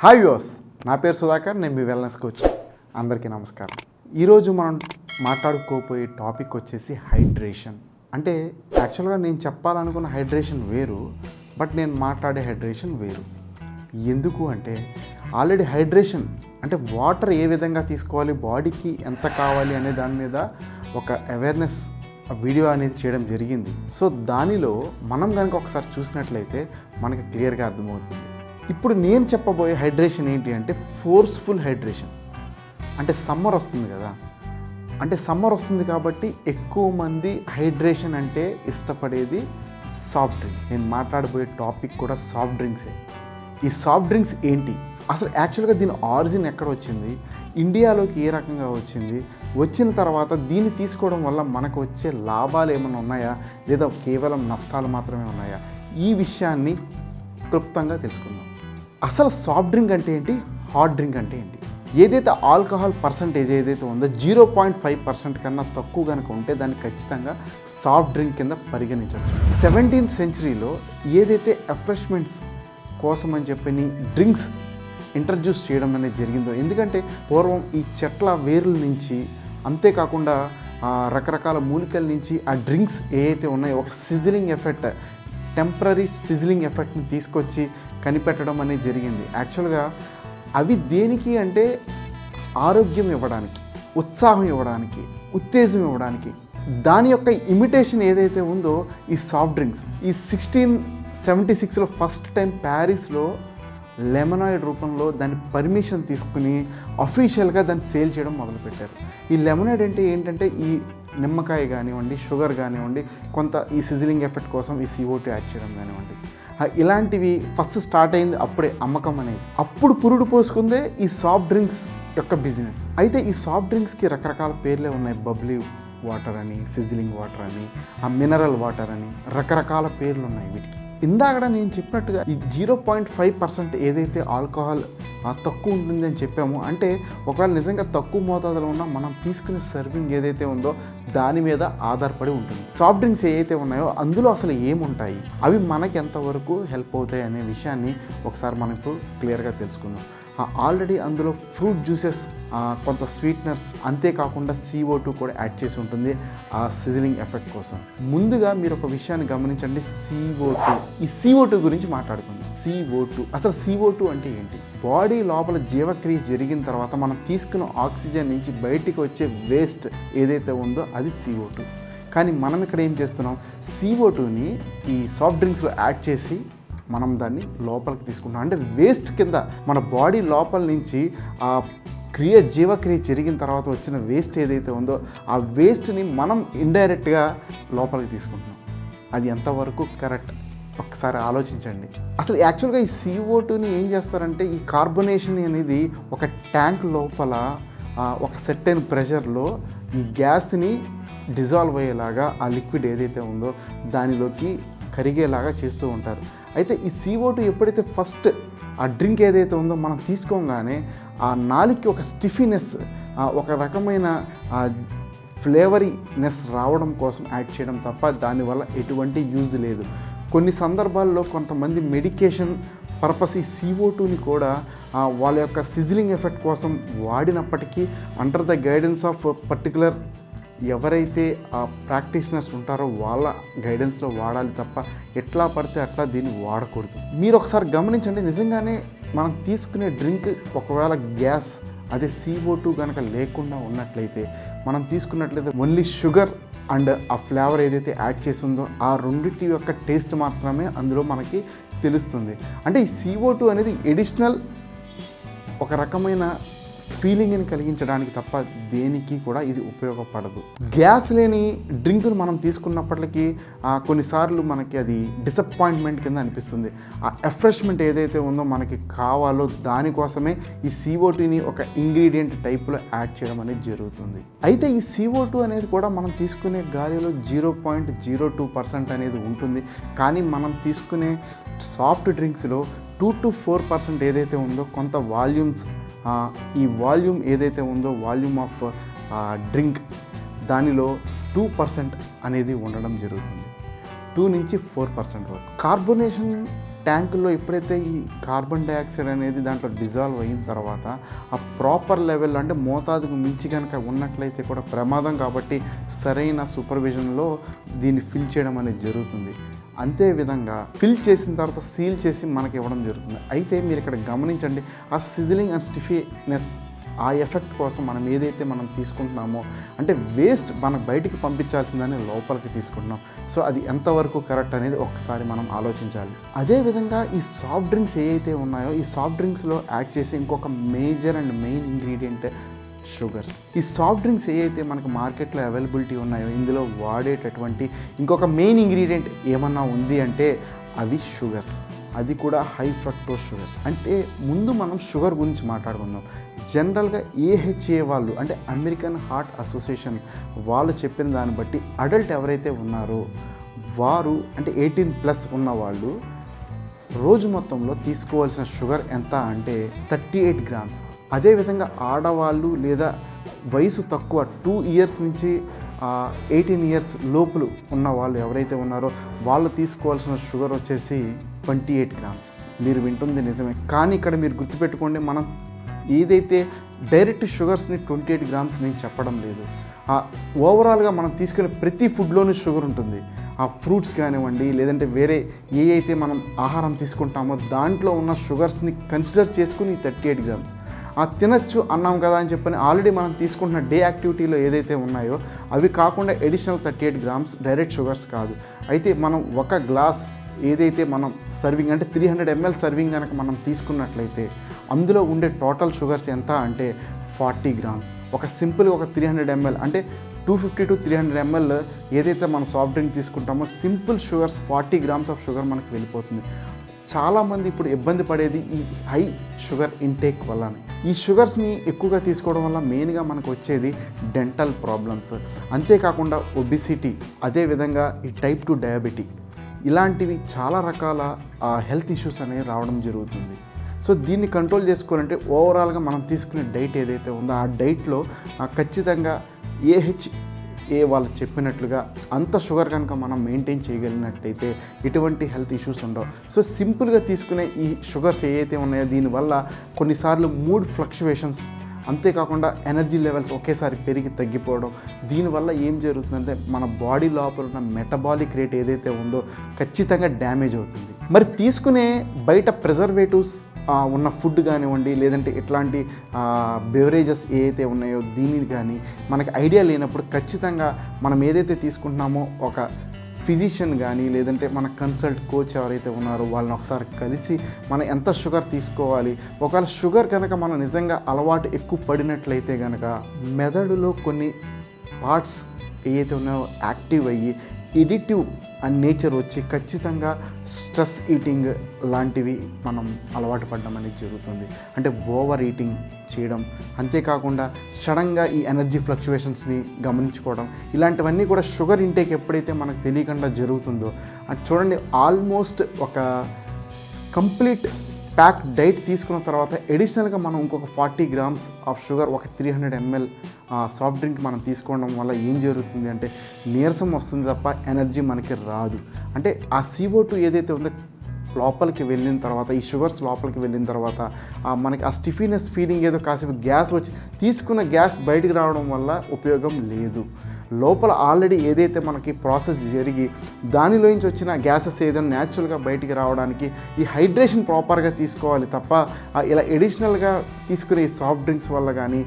Hi views నా పేరు సుధాకర్ నేను మీ వెల్నెస్ కోచ్ అందరికీ నమస్కారం. ఈరోజు మనం మాట్లాడుకోపోయే టాపిక్ వచ్చేసి హైడ్రేషన్ అంటే యాక్చువల్గా నేను చెప్పాలనుకున్న హైడ్రేషన్ వేరు బట్ నేను మాట్లాడే హైడ్రేషన్ వేరు. ఎందుకు అంటే ఆల్రెడీ హైడ్రేషన్ అంటే వాటర్ ఏ విధంగా తీసుకోవాలి బాడీకి ఎంత కావాలి అనే దాని మీద ఒక అవేర్నెస్ వీడియో అనేది చేయడం జరిగింది. సో దానిలో మనం కనుక ఒకసారి చూసినట్లయితే మనకి క్లియర్గా అర్థమవుతుంది. ఇప్పుడు నేను చెప్పబోయే హైడ్రేషన్ ఏంటి అంటే ఫోర్స్ఫుల్ హైడ్రేషన్. అంటే సమ్మర్ వస్తుంది కదా. అంటే సమ్మర్ వస్తుంది కాబట్టి ఎక్కువ మంది హైడ్రేషన్ అంటే ఇష్టపడేది సాఫ్ట్ డ్రింక్. నేను మాట్లాడబోయే టాపిక్ కూడా సాఫ్ట్ డ్రింక్సే. ఈ సాఫ్ట్ డ్రింక్స్ ఏంటి? అసలు యాక్చువల్గా దీని ఆరిజిన్ ఎక్కడ వచ్చింది? ఇండియాలోకి ఏ రకంగా వచ్చింది? వచ్చిన తర్వాత దీన్ని తీసుకోవడం వల్ల మనకు వచ్చే లాభాలు ఏమైనా ఉన్నాయా? లేదా కేవలం నష్టాలు మాత్రమే ఉన్నాయా? ఈ విషయాన్ని క్లుప్తంగా తెలుసుకుందాం. అసలు సాఫ్ట్ డ్రింక్ అంటే ఏంటి? హాట్ డ్రింక్ అంటే ఏంటి? ఏదైతే ఆల్కహాల్ పర్సంటేజ్ ఏదైతే ఉందో జీరో పాయింట్ ఫైవ్ పర్సెంట్ కన్నా తక్కువ కనుక ఉంటే దాన్ని ఖచ్చితంగా సాఫ్ట్ డ్రింక్ కింద పరిగణించవచ్చు. సెవెంటీన్త్ సెంచరీలో ఏదైతే రిఫ్రెష్మెంట్స్ కోసం అని చెప్పని డ్రింక్స్ ఇంట్రడ్యూస్ చేయడం అనేది జరిగిందో ఎందుకంటే పూర్వం ఈ చెట్ల వేర్ల నుంచి అంతేకాకుండా రకరకాల మూలికల నుంచి ఆ డ్రింక్స్ ఏవైతే ఉన్నాయో ఒక సిజిలింగ్ ఎఫెక్ట్ టెంపరీ సిజిలింగ్ ఎఫెక్ట్ని తీసుకొచ్చి కనిపెట్టడం అనేది జరిగింది. యాక్చువల్గా అవి దేనికి అంటే ఆరోగ్యం ఇవ్వడానికి ఉత్సాహం ఇవ్వడానికి ఉత్తేజం ఇవ్వడానికి. దాని యొక్క ఇమిటేషన్ ఏదైతే ఉందో ఈ సాఫ్ట్ డ్రింక్స్ ఈ సిక్స్టీన్ సెవెంటీ సిక్స్లో ఫస్ట్ టైం ప్యారిస్లో లెమనాయిడ్ రూపంలో దాని పర్మిషన్ తీసుకుని అఫీషియల్గా దాన్ని సేల్ చేయడం మొదలుపెట్టారు. ఈ లెమనాయిడ్ అంటే ఏంటంటే ఈ నిమ్మకాయ కానివ్వండి షుగర్ కానివ్వండి కొంత ఈ సిజిలింగ్ ఎఫెక్ట్ కోసం ఈ సిఓటీ యాడ్ చేయడం కానివ్వండి. ఇలాంటివి ఫస్ట్ స్టార్ట్ అయింది అప్పుడే అమ్మకం అనేది. అప్పుడు పురుడు పోసుకుందే ఈ సాఫ్ట్ డ్రింక్స్ యొక్క బిజినెస్ అయితే ఈ సాఫ్ట్ డ్రింక్స్కి రకరకాల పేర్లే ఉన్నాయి. బబ్లీ వాటర్ అని సిజిలింగ్ వాటర్ అని ఆ మినరల్ వాటర్ అని రకరకాల పేర్లు ఉన్నాయి వీటికి. ఇందాక నేను చెప్పినట్టుగా ఈ జీరో పాయింట్ ఫైవ్ పర్సెంట్ ఏదైతే ఆల్కహాల్ తక్కువ ఉంటుంది అని చెప్పామో అంటే ఒకవేళ నిజంగా తక్కువ మోతాదులో ఉన్నా మనం తీసుకునే సర్వింగ్ ఏదైతే ఉందో దాని మీద ఆధారపడి ఉంటుంది. సాఫ్ట్ డ్రింక్స్ ఏవైతే ఉన్నాయో అందులో అసలు ఏముంటాయి? అవి మనకి ఎంతవరకు హెల్ప్ అవుతాయి అనే విషయాన్ని ఒకసారి మనం ఇప్పుడు క్లియర్గా తెలుసుకుందాం. ఆల్రెడీ అందులో ఫ్రూట్ జ్యూసెస్ కొంత స్వీట్నర్స్ అంతేకాకుండా సీఓ టూ కూడా యాడ్ చేసి ఉంటుంది ఆ సిజిలింగ్ ఎఫెక్ట్ కోసం. ముందుగా మీరు ఒక విషయాన్ని గమనించండి సీఓ టూ ఈ సీఓ టూ గురించి మాట్లాడుకుందాం. సిఓ టూ అసలు సిఓ టూ అంటే ఏంటి? బాడీ లోపల జీవక్రియ జరిగిన తర్వాత మనం తీసుకున్న ఆక్సిజన్ నుంచి బయటికి వచ్చే వేస్ట్ ఏదైతే ఉందో అది సీఓ టూ కానీ మనం ఇక్కడ ఏం చేస్తున్నాం? సిఓ టూని ఈ సాఫ్ట్ డ్రింక్స్లో యాడ్ చేసి మనం దాన్ని లోపలికి తీసుకుంటాం అంటే వేస్ట్ కింద మన బాడీ లోపల నుంచి ఆ క్రియ జీవక్రియ జరిగిన తర్వాత వచ్చిన వేస్ట్ ఏదైతే ఉందో ఆ వేస్ట్ని మనం ఇండైరెక్ట్గా లోపలికి తీసుకుంటున్నాం. అది ఎంతవరకు కరెక్ట్ ఒకసారి ఆలోచించండి. అసలు యాక్చువల్గా ఈ సిఓ టూని ఏం చేస్తారంటే ఈ కార్బొనేషన్ అనేది ఒక ట్యాంక్ లోపల ఒక సెట్ అయిన ప్రెషర్లో ఈ గ్యాస్ని డిజాల్వ్ అయ్యేలాగా ఆ లిక్విడ్ ఏదైతే ఉందో దానిలోకి కరిగేలాగా చేస్తూ ఉంటారు. అయితే ఈ సీఓ టూ ఎప్పుడైతే ఫస్ట్ ఆ డ్రింక్ ఏదైతే ఉందో మనం తీసుకోగానే ఆ నాలికి ఒక స్టిఫినెస్ ఒక రకమైన ఫ్లేవరీనెస్ రావడం కోసం యాడ్ చేయడం తప్ప దానివల్ల ఎటువంటి యూజ్ లేదు. కొన్ని సందర్భాల్లో కొంతమంది మెడికేషన్ పర్పస్ ఈ సీఓ టూని కూడా వాళ్ళ యొక్క సిజిలింగ్ ఎఫెక్ట్ కోసం వాడినప్పటికీ under the guidance of particular ఎవరైతే ఆ ప్రాక్టీషనర్స్ ఉంటారో వాళ్ళ గైడెన్స్లో వాడాలి తప్ప ఎట్లా పడితే అట్లా దీన్ని వాడకూడదు. మీరు ఒకసారి గమనించండి నిజంగానే మనం తీసుకునే డ్రింక్ ఒకవేళ గ్యాస్ అదే సిఓ టూ కనుక లేకుండా ఉన్నట్లయితే మనం తీసుకున్నట్లయితే ఓన్లీ షుగర్ అండ్ ఆ ఫ్లేవర్ ఏదైతే యాడ్ చేసిందో ఆ రెండింటి యొక్క టేస్ట్ మాత్రమే అందులో మనకి తెలుస్తుంది. అంటే ఈ సిఓ టూ అనేది ఎడిషనల్ ఒక రకమైన ఫీలింగ్ని కలిగించడానికి తప్ప దేనికి కూడా ఇది ఉపయోగపడదు. గ్యాస్ లేని డ్రింక్ను మనం తీసుకున్నప్పటికీ కొన్నిసార్లు మనకి అది డిసప్పాయింట్మెంట్ కింద అనిపిస్తుంది. ఆ ఎఫ్రెష్మెంట్ ఏదైతే ఉందో మనకి కావాలో దానికోసమే ఈ CO2ని ఒక ఇంగ్రీడియంట్ టైప్లో యాడ్ చేయడం అనేది జరుగుతుంది. అయితే ఈ CO2 అనేది కూడా మనం తీసుకునే గాలిలో zero point zero two percent అనేది ఉంటుంది. కానీ మనం తీసుకునే సాఫ్ట్ డ్రింక్స్లో టూ టు ఫోర్ పర్సెంట్ ఏదైతే ఉందో కొంత వాల్యూమ్స్ ఈ వాల్యూమ్ ఏదైతే ఉందో వాల్యూమ్ ఆఫ్ డ్రింక్ దానిలో టూ పర్సెంట్ అనేది ఉండడం జరుగుతుంది. టూ నుంచి ఫోర్ పర్సెంట్ వరకు. కార్బొనేషన్ ట్యాంకుల్లో ఎప్పుడైతే ఈ కార్బన్ డైఆక్సైడ్ అనేది దాంట్లో డిజాల్వ్ అయిన తర్వాత ఆ ప్రాపర్ లెవెల్ అంటే మోతాదుకు మించి కనుక ఉన్నట్లయితే కూడా ప్రమాదం కాబట్టి సరైన సూపర్విజన్లో దీన్ని ఫిల్ చేయడం అనేది జరుగుతుంది. అంతే విధంగా ఫిల్ చేసిన తర్వాత సీల్ చేసి మనకి ఇవ్వడం జరుగుతుంది. అయితే మీరు ఇక్కడ గమనించండి ఆ సిజిలింగ్ అండ్ స్టిఫీనెస్ ఆ ఎఫెక్ట్ కోసం మనం ఏదైతే మనం తీసుకుంటున్నామో అంటే వేస్ట్ మనకు బయటికి పంపించాల్సిందని లోపలికి తీసుకుంటున్నాం. సో అది ఎంతవరకు కరెక్ట్ అనేది ఒక్కసారి మనం ఆలోచించాలి. అదేవిధంగా ఈ సాఫ్ట్ డ్రింక్స్ ఏవైతే ఉన్నాయో ఈ సాఫ్ట్ డ్రింక్స్లో యాడ్ చేసే ఇంకొక major and main ingredient sugar. ఈ సాఫ్ట్ డ్రింక్స్ ఏవైతే మనకు మార్కెట్లో అవైలబిలిటీ ఉన్నాయో ఇందులో వాడేటటువంటి ఇంకొక మెయిన్ ఇంగ్రీడియంట్ ఏమన్నా ఉంది అంటే అవి షుగర్స్. అది కూడా హై ఫ్రక్టోస్ షుగర్స్ అంటే ముందు మనం షుగర్ గురించి మాట్లాడుకుందాం. జనరల్గా ఏహెచ్ఏ వాళ్ళు అంటే అమెరికన్ హార్ట్ అసోసియేషన్ వాళ్ళు చెప్పిన దాన్ని బట్టి అడల్ట్ ఎవరైతే ఉన్నారో వారు అంటే ఎయిటీన్ ప్లస్ ఉన్న వాళ్ళు రోజు మొత్తంలో తీసుకోవాల్సిన షుగర్ ఎంత అంటే థర్టీ ఎయిట్ గ్రామ్స్ అదేవిధంగా ఆడవాళ్ళు లేదా వయసు తక్కువ టూ ఇయర్స్ నుంచి ఎయిటీన్ ఇయర్స్ లోపల ఉన్న వాళ్ళు ఎవరైతే ఉన్నారో వాళ్ళు తీసుకోవాల్సిన షుగర్ వచ్చేసి ట్వంటీ ఎయిట్ గ్రామ్స్. మీరు వింటుంది నిజమే. కానీ ఇక్కడ మీరు గుర్తుపెట్టుకోండి మనం ఏదైతే డైరెక్ట్ షుగర్స్ని ట్వంటీ ఎయిట్ గ్రామ్స్ నేను చెప్పడం లేదు. ఓవరాల్గా మనం తీసుకునే ప్రతి ఫుడ్లోనూ షుగర్ ఉంటుంది. ఆ ఫ్రూట్స్ కానివ్వండి లేదంటే వేరే ఏ అయితే మనం ఆహారం తీసుకుంటామో దాంట్లో ఉన్న షుగర్స్ని కన్సిడర్ చేసుకుని థర్టీ ఎయిట్ గ్రామ్స్. ఆ తినచ్చు అన్నాం కదా అని చెప్పని ఆల్రెడీ మనం తీసుకుంటున్న డే యాక్టివిటీలో ఏదైతే ఉన్నాయో అవి కాకుండా additional thirty eight grams direct sugars కాదు. అయితే మనం ఒక గ్లాస్ ఏదైతే మనం సర్వింగ్ అంటే త్రీ హండ్రెడ్ ఎంఎల్ సర్వింగ్ కనుక మనం తీసుకున్నట్లయితే అందులో ఉండే టోటల్ షుగర్స్ ఎంత అంటే ఫార్టీ గ్రామ్స్. ఒక సింపుల్ ఒక త్రీ హండ్రెడ్ ఎంఎల్ అంటే two fifty to three hundred ML ఏదైతే మనం సాఫ్ట్ డ్రింక్ తీసుకుంటామో simple sugars forty grams of sugar మనకు వెళ్ళిపోతుంది. చాలామంది ఇప్పుడు ఇబ్బంది పడేది ఈ హై షుగర్ ఇంటేక్ వల్లనే. ఈ షుగర్స్ని ఎక్కువగా తీసుకోవడం వల్ల మెయిన్గా మనకు వచ్చేది డెంటల్ ప్రాబ్లమ్స్. అంతేకాకుండా ఒబిసిటీ అదేవిధంగా ఈ టైప్ టు డయాబెటీ. ఇలాంటివి చాలా రకాల హెల్త్ ఇష్యూస్ అనేవి రావడం జరుగుతుంది. సో దీన్ని కంట్రోల్ చేసుకోవాలంటే ఓవరాల్గా మనం తీసుకునే డైట్ ఏదైతే ఉందో ఆ డైట్లో ఖచ్చితంగా ఏహెచ్ ఏ వాళ్ళు చెప్పినట్లుగా అంత షుగర్ కనుక మనం మెయింటైన్ చేయగలిగినట్టయితే ఎటువంటి హెల్త్ ఇష్యూస్ ఉండవు. సో సింపుల్గా తీసుకునే ఈ షుగర్స్ ఏవైతే ఉన్నాయో దీనివల్ల కొన్నిసార్లు మూడ్ ఫ్లక్చువేషన్స్ అంతేకాకుండా ఎనర్జీ లెవెల్స్ ఒకేసారి పెరిగి తగ్గిపోవడం దీనివల్ల ఏం జరుగుతుందంటే మన బాడీ లోపల ఉన్న మెటబాలిక్ రేట్ ఏదైతే ఉందో ఖచ్చితంగా డ్యామేజ్ అవుతుంది. మరి తీసుకునే బయట ప్రిజర్వేటివ్స్ ఉన్న ఫుడ్ కానివ్వండి లేదంటే ఇట్లాంటి బెవరేజెస్ ఏవైతే ఉన్నాయో దీనిని కానీ మనకి ఐడియా లేనప్పుడు ఖచ్చితంగా మనం ఏదైతే తీసుకుంటున్నామో ఒక ఫిజిషియన్ కానీ లేదంటే మన కన్సల్ట్ కోచ్ ఎవరైతే ఉన్నారో వాళ్ళని ఒకసారి కలిసి మనం ఎంత షుగర్ తీసుకోవాలి? ఒకవేళ షుగర్ కనుక మనం నిజంగా అలవాటు ఎక్కువ పడినట్లయితే కనుక మెదడులో కొన్ని పార్ట్స్ ఏదైతే ఉన్నాయో యాక్టివ్ అయ్యి ఎడిటివ్ అండ్ నేచర్ వచ్చి ఖచ్చితంగా స్ట్రెస్ ఈటింగ్ లాంటివి మనం అలవాటు పడడం అనేది జరుగుతుంది. అంటే ఓవర్ ఈటింగ్ చేయడం. అంతేకాకుండా సడన్గా ఈ ఎనర్జీ ఫ్లక్చువేషన్స్ని గమనించుకోవడం. ఇలాంటివన్నీ కూడా షుగర్ ఇంటేక్ ఎప్పుడైతే మనకు తెలియకుండా జరుగుతుందో అది చూడండి ఆల్మోస్ట్ ఒక కంప్లీట్ ప్యాక్ డైట్ తీసుకున్న తర్వాత ఎడిషనల్గా మనం ఇంకొక ఫార్టీ గ్రామ్స్ ఆఫ్ షుగర్ ఒక three hundred ML soft drink మనం తీసుకోవడం వల్ల ఏం జరుగుతుంది అంటే నీరసం వస్తుంది తప్ప ఎనర్జీ మనకి రాదు. అంటే ఆ సిఓ టూ ఏదైతే ఉందో లోపలికి వెళ్ళిన తర్వాత ఈ షుగర్స్ లోపలికి వెళ్ళిన తర్వాత మనకి ఆ స్టిఫీనెస్ ఫీలింగ్ ఏదో కాసేపు గ్యాస్ వచ్చి తీసుకున్న గ్యాస్ బయటికి రావడం వల్ల ఉపయోగం లేదు. లోపల ఆల్రెడీ ఏదైతే మనకి ప్రాసెస్ జరిగి దానిలోంచి వచ్చిన గ్యాసెస్ ఏదైనా న్యాచురల్గా బయటికి రావడానికి ఈ హైడ్రేషన్ ప్రాపర్గా తీసుకోవాలి తప్ప ఇలా ఎడిషనల్గా తీసుకునే ఈ సాఫ్ట్ డ్రింక్స్ వల్ల కానీ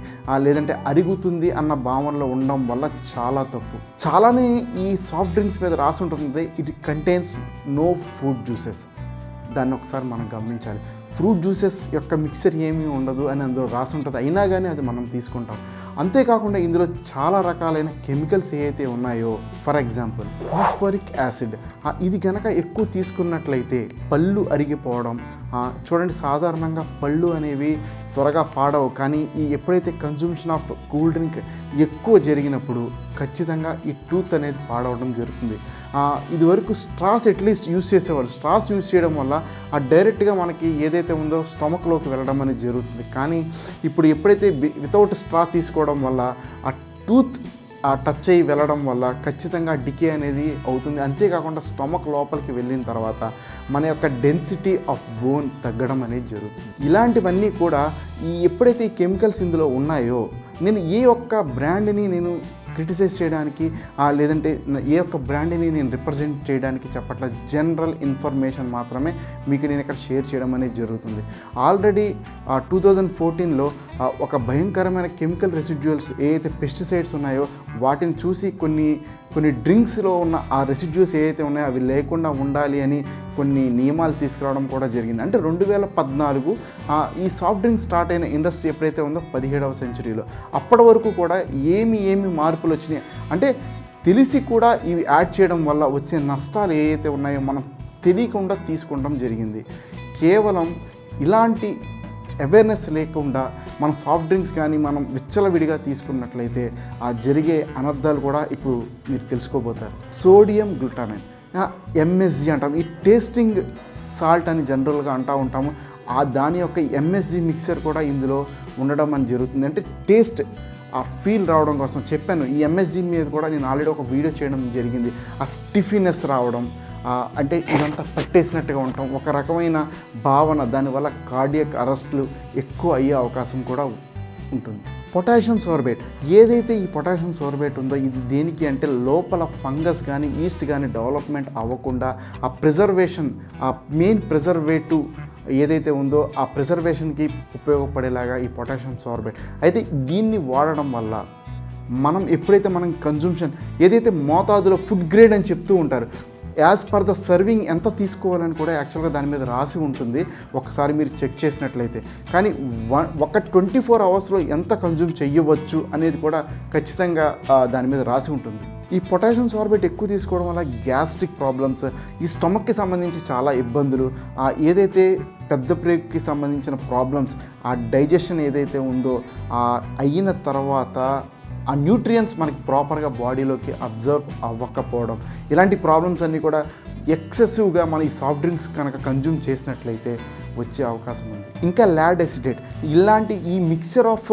లేదంటే అరుగుతుంది అన్న భావనలో ఉండడం వల్ల చాలా తప్పు. చాలానే ఈ సాఫ్ట్ డ్రింక్స్ మీద రాసి ఉంటుంది it contains no fruit juices దాన్ని ఒకసారి మనం గమనించాలి. ఫ్రూట్ జ్యూసెస్ యొక్క మిక్చర్ ఏమీ ఉండదు అని అందులో రాసి ఉంటుంది. అయినా కానీ అది మనం తీసుకుంటాం. అంతేకాకుండా ఇందులో చాలా రకాలైన కెమికల్స్ ఏవైతే ఉన్నాయో ఫర్ ఎగ్జాంపుల్ ఫాస్ఫరిక్ యాసిడ్. ఇది కనుక ఎక్కువ తీసుకున్నట్లయితే పళ్ళు అరిగిపోవడం చూడండి సాధారణంగా పళ్ళు అనేవి త్వరగా పాడవు. కానీ ఈ ఎప్పుడైతే కన్జూమ్షన్ ఆఫ్ కూల్ డ్రింక్ ఎక్కువ జరిగినప్పుడు ఖచ్చితంగా ఈ టూత్ అనేది పాడవడం జరుగుతుంది. ఇదివరకు స్ట్రాస్ అట్లీస్ట్ యూస్ చేసేవాళ్ళు. స్ట్రాస్ యూస్ చేయడం వల్ల ఆ డైరెక్ట్గా మనకి ఏదైతే ఉందో స్టమక్లోకి వెళ్ళడం అనేది జరుగుతుంది. కానీ ఇప్పుడు ఎప్పుడైతే వితౌట్ స్ట్రా తీసుకోవడం వల్ల ఆ టూత్ ఆ టచ్ అయ్యి వెళ్ళడం వల్ల ఖచ్చితంగా డికే అనేది అవుతుంది. అంతేకాకుండా స్టమక్ లోపలికి వెళ్ళిన తర్వాత మన యొక్క డెన్సిటీ ఆఫ్ బోన్ తగ్గడం అనేది జరుగుతుంది. ఇలాంటివన్నీ కూడా ఈ ఎప్పుడైతే ఈ కెమికల్స్ ఇందులో ఉన్నాయో నేను ఏ ఒక్క బ్రాండ్ని నేను క్రిటిసైజ్ చేయడానికి లేదంటే ఏ ఒక్క బ్రాండ్ని నేను రిప్రజెంట్ చేయడానికి చెప్పట్ల జనరల్ ఇన్ఫర్మేషన్ మాత్రమే మీకు నేను ఇక్కడ షేర్ చేయడం అనేది జరుగుతుంది. ఆల్రెడీ టూ థౌజండ్ ఫోర్టీన్లో ఒక భయంకరమైన కెమికల్ రెసిడ్యూల్స్ ఏదైతే పెస్టిసైడ్స్ ఉన్నాయో వాటిని చూసి కొన్ని కొన్ని డ్రింక్స్లో ఉన్న ఆ రెసిడ్యూస్ ఏవైతే ఉన్నాయో అవి లేకుండా ఉండాలి అని కొన్ని నియమాలు తీసుకురావడం కూడా జరిగింది. అంటే రెండు వేల పద్నాలుగు ఈ సాఫ్ట్ డ్రింక్స్ స్టార్ట్ అయిన ఇండస్ట్రీ ఎప్పుడైతే ఉందో పదిహేడవ సెంచురీలో. అప్పటి వరకు కూడా ఏమి ఏమి మార్పులు వచ్చినాయి? అంటే తెలిసి కూడా ఇవి యాడ్ చేయడం వల్ల వచ్చే నష్టాలు ఏవైతే ఉన్నాయో మనం తెలియకుండా తీసుకోవడం జరిగింది. కేవలం ఇలాంటి అవేర్నెస్ లేకుండా మనం సాఫ్ట్ డ్రింక్స్ కానీ మనం విచ్చలవిడిగా తీసుకున్నట్లయితే ఆ జరిగే అనర్థాలు కూడా ఇప్పుడు మీరు తెలుసుకోబోతారు. సోడియం గ్లూటామైన్ ఎంఎస్జి అంటాం. ఈ టేస్టింగ్ సాల్ట్ అని జనరల్గా అంటూ ఉంటాము. ఆ దాని యొక్క ఎంఎస్జి మిక్సర్ కూడా ఇందులో ఉండడం అని జరుగుతుంది. అంటే టేస్ట్ ఆ ఫీల్ రావడం కోసం చెప్పాను. ఈ ఎంఎస్జి మీద కూడా నేను ఆల్రెడీ ఒక వీడియో చేయడం జరిగింది. ఆ స్టిఫినెస్ రావడం అంటే ఇదంతా పట్టేసినట్టుగా ఉంటాం. ఒక రకమైన భావన దానివల్ల కార్డియక్ అరెస్ట్లు ఎక్కువ అయ్యే అవకాశం కూడా ఉంటుంది. పొటాషియం సోర్బేట్ ఏదైతే ఈ పొటాషియం సోర్బేట్ ఉందో ఇది దేనికి అంటే లోపల ఫంగస్ కానీ ఈస్ట్ కానీ డెవలప్మెంట్ అవ్వకుండా ఆ ప్రిజర్వేషన్ ఆ మెయిన్ ప్రిజర్వేటివ్ ఏదైతే ఉందో ఆ ప్రిజర్వేషన్కి ఉపయోగపడేలాగా ఈ పొటాషియం సోర్బేట్. అయితే దీన్ని వాడడం వల్ల మనం ఎప్పుడైతే మనం కన్జూమ్షన్ ఏదైతే మోతాదులో ఫుడ్ గ్రేడ్ అని చెప్తూ ఉంటారు యాజ్ పర్ ద సర్వింగ్ ఎంత తీసుకోవాలని కూడా యాక్చువల్గా దాని మీద రాసి ఉంటుంది. ఒకసారి మీరు చెక్ చేసినట్లయితే. కానీ వన్ ఒక ట్వంటీ ఫోర్ అవర్స్లో ఎంత కన్జ్యూమ్ చేయవచ్చు అనేది కూడా ఖచ్చితంగా దాని మీద రాసి ఉంటుంది. ఈ పొటాషియం సార్బేట్ ఎక్కువ తీసుకోవడం వల్ల గ్యాస్ట్రిక్ ప్రాబ్లమ్స్ ఈ స్టమక్కి సంబంధించి చాలా ఇబ్బందులు ఆ ఏదైతే పెద్ద ప్రేగుకి సంబంధించిన ప్రాబ్లమ్స్ ఆ డైజెషన్ ఏదైతే ఉందో ఆ అయిన తర్వాత ఆ న్యూట్రియంట్స్ మనకి ప్రాపర్గా బాడీలోకి అబ్జర్వ్ అవ్వకపోవడం. ఇలాంటి ప్రాబ్లమ్స్ అన్నీ కూడా ఎక్సెసివ్గా మన ఈ సాఫ్ట్ డ్రింక్స్ కనుక కన్జ్యూమ్ చేసినట్లయితే వచ్చే అవకాశం ఉంది. ఇంకా ల్యాడ్ ఎసిడేట్ ఇలాంటి ఈ మిక్చర్ ఆఫ్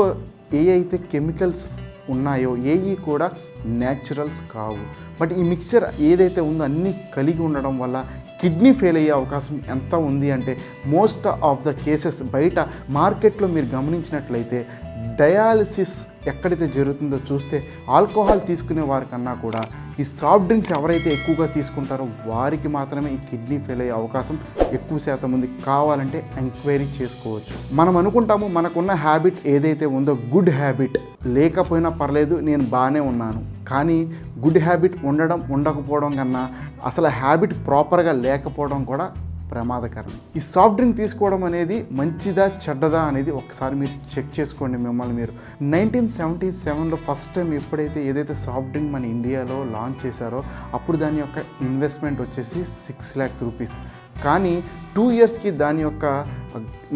ఏ అయితే కెమికల్స్ ఉన్నాయో ఏవి కూడా న్యాచురల్స్ కావు. బట్ ఈ మిక్చర్ ఏదైతే ఉందో అన్నీ కలిగి ఉండడం వల్ల కిడ్నీ ఫెయిల్ అయ్యే అవకాశం ఎంత ఉంది అంటే మోస్ట్ ఆఫ్ ద కేసెస్ బయట మార్కెట్లో మీరు గమనించినట్లయితే డయాలసిస్ ఎక్కడైతే జరుగుతుందో చూస్తే ఆల్కహాల్ తీసుకునే వారికన్నా కూడా ఈ సాఫ్ట్ డ్రింక్స్ ఎవరైతే ఎక్కువగా తీసుకుంటారో వారికి మాత్రమే ఈ కిడ్నీ ఫెయిల్ అయ్యే అవకాశం ఎక్కువ శాతం ఉంది. కావాలంటే ఎంక్వైరీ చేసుకోవచ్చు. మనం అనుకుంటాము మనకున్న హ్యాబిట్ ఏదైతే ఉందో గుడ్ హ్యాబిట్. లేకపోయినా పర్లేదు నేను బాగానే ఉన్నాను. కానీ గుడ్ హ్యాబిట్ ఉండడం ఉండకపోవడం కన్నా అసలు హ్యాబిట్ ప్రాపర్గా లేకపోవడం కూడా ప్రమాదకరం. ఈ సాఫ్ట్ డ్రింక్ తీసుకోవడం అనేది మంచిదా చెడ్డదా అనేది ఒకసారి మీరు చెక్ చేసుకోండి మిమ్మల్ని మీరు. నైన్టీన్ సెవెంటీ సెవెన్లో ఫస్ట్ టైం ఎప్పుడైతే ఏదైతే సాఫ్ట్ డ్రింక్ మన ఇండియాలో లాంచ్ చేశారో అప్పుడు దాని యొక్క ఇన్వెస్ట్మెంట్ వచ్చేసి సిక్స్ ల్యాక్స్ రూపీస్. కానీ టూ ఇయర్స్కి దాని యొక్క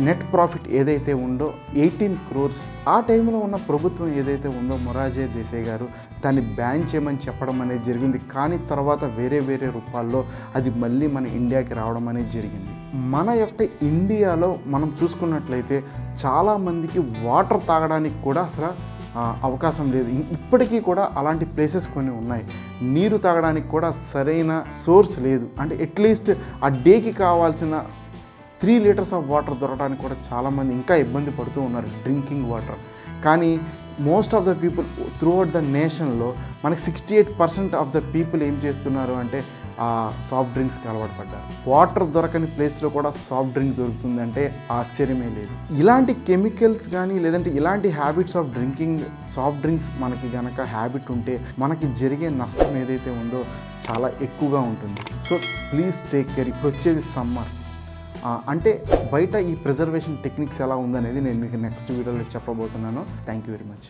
నెట్ ప్రాఫిట్ ఏదైతే ఉందో ఎయిటీన్ క్రోర్స్. ఆ టైంలో ఉన్న ప్రభుత్వం ఏదైతే ఉందో మొరాజే దేశాయ్ గారు దాన్ని బ్యాన్ చేయమని చెప్పడం అనేది జరిగింది. కానీ తర్వాత వేరే వేరే రూపాల్లో అది మళ్ళీ మన ఇండియాకి రావడం అనేది జరిగింది. మన యొక్క ఇండియాలో మనం చూసుకున్నట్లయితే చాలామందికి వాటర్ తాగడానికి కూడా అసలు అవకాశం లేదు. ఇప్పటికీ కూడా అలాంటి ప్లేసెస్ కొన్ని ఉన్నాయి. నీరు తాగడానికి కూడా సరైన సోర్స్ లేదు. అంటే అట్లీస్ట్ ఆ డేకి కావాల్సిన త్రీ లీటర్స్ ఆఫ్ వాటర్ దొరకడానికి కూడా చాలామంది ఇంకా ఇబ్బంది పడుతూ ఉన్నారు డ్రింకింగ్ వాటర్. కానీ most of the people throughout the నేషన్లో మనకి sixty eight percent of the people ఏం చేస్తున్నారు అంటే ఆ సాఫ్ట్ డ్రింక్స్కి అలవాటు పడ్డారు. వాటర్ దొరకని ప్లేస్లో కూడా సాఫ్ట్ డ్రింక్ దొరుకుతుందంటే ఆశ్చర్యమే లేదు. ఇలాంటి కెమికల్స్ కానీ లేదంటే ఇలాంటి habits of drinking soft drinks మనకి గనక హ్యాబిట్ ఉంటే మనకి జరిగే నష్టం ఏదైతే ఉందో చాలా ఎక్కువగా ఉంటుంది. సో ప్లీజ్ టేక్ కేర్ ఇప్పుడు వచ్చేది సమ్మర్ అంటే బయట ఈ ప్రిజర్వేషన్ టెక్నిక్స్ ఎలా ఉందనేది నేను మీకు నెక్స్ట్ వీడియోలో చెప్పబోతున్నాను. Thank you very much